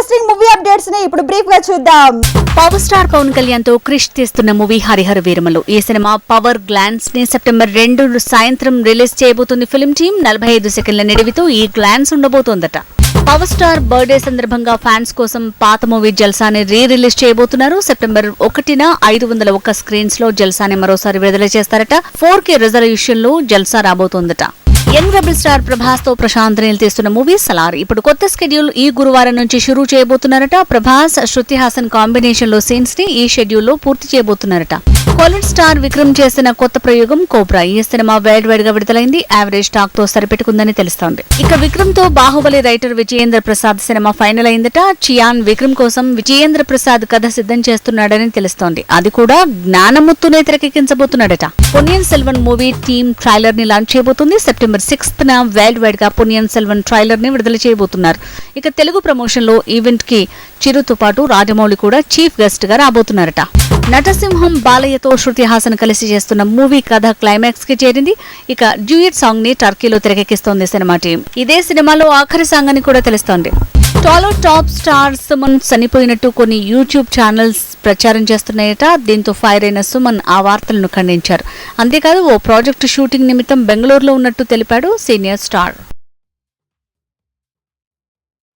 Interesting movie అప్డేట్స్ని ఇప్పుడు బ్రీఫ్గా చూద్దాం. పవర్ స్టార్ పవన్ కళ్యాణ్తో క్రిష్ తీస్తున్న మూవీ హరిహర వీరమలు ఈ సినిమా పవర్ గ్లాన్స్ని సెప్టెంబర్ రెండు సాయంత్రం రిలీజ్ చేయబోతుంది ఫిల్మ్ టీం. నలభై ఐదు సెకండ్ల నిడివితో ఈ గ్లాన్స్ ఉండబోతోందట. పవర్ స్టార్ బర్త్డే సందర్భంగా ఫ్యాన్స్ కోసం పాత మూవీ జల్సాని రీ రిలీజ్ చేయబోతున్నారు. సెప్టెంబర్ ఒకటిన ఐదు వందల ఒక్క స్క్రీన్స్లో జల్సాని మరోసారి విడుదల చేస్తారట. ఫోర్ కే రిజర్వేషన్లో జల్సా రాబోతోందట. యంగ్ రెబల్ స్టార్ ప్రభాస్తో ప్రశాంత్ నీల్ తీస్తున్న మూవీ సలార్ ఇప్పుడు కొత్త స్కెడ్యూల్ ఈ గురువారం నుంచి షురూ చేయబోతున్నారట. ప్రభాస్ శృతి హాసన్ కాంబినేషన్లో సీన్స్ని ఈ షెడ్యూల్లో పూర్తి చేయబోతున్నారట. కాలిడ్ స్టార్ విక్రమ్ చేసిన కొత్త ప్రయోగం కోబ్రా ఈ సినిమా వేడ్ వేడ్గా విడుదలైంది. యావరేజ్ టాక్తో సరిపెట్టుకుందని తెలుస్తోంది. ఇక విక్రమ్తో బాహుబలి రైటర్ విజయేంద్ర ప్రసాద్ సినిమా ఫైనల్ అయిందట. చియాన్ విక్రమ్ కోసం విజయేంద్ర ప్రసాద్ కథ సిద్ధం చేస్తున్నాడని తెలుస్తోంది. అది కూడా జ్ఞానముత్తునే తెరకెక్కించబోతున్నాడట. పొన్నియన్ సెల్వన్ మూవీ టీమ్ ట్రైలర్ని లాంచ్ చేయబోతుంది. సెప్టెంబర్ సిక్స్త్ న వరల్డ్ వైడ్గా పొన్నియన్ సెల్వన్ ట్రైలర్ని విడుదల చేయబోతున్నారు. ఇక తెలుగు ప్రమోషన్లో ఈవెంట్కి చిరుతో పాటు రాజమౌళి కూడా చీఫ్ గెస్ట్గా రాబోతున్నారట. నటసింహం బాలయ్యతో శృతి హాసన్ కలిసి చేస్తున్న మూవీ కథ క్లైమాక్స్కి చేరింది. ఇక డ్యూయట్ సాంగ్ని టర్కీలో తెరకెక్కిస్తోంది సినిమా టీం. ఇదే సినిమాలో ఆఖరి సాంగ్ అని కూడా తెలుస్తోంది. టాలో టాప్ స్టార్ సుమన్ చనిపోయినట్టు కొన్ని యూట్యూబ్ ఛానల్స్ ప్రచారం చేస్తున్నాయట. దీంతో ఫైర్ అయిన సుమన్ ఆ వార్తలను ఖండించారు. అంతేకాదు ఓ ప్రాజెక్టు షూటింగ్ నిమిత్తం బెంగళూరులో ఉన్నట్టు తెలిపాడు సీనియర్ స్టార్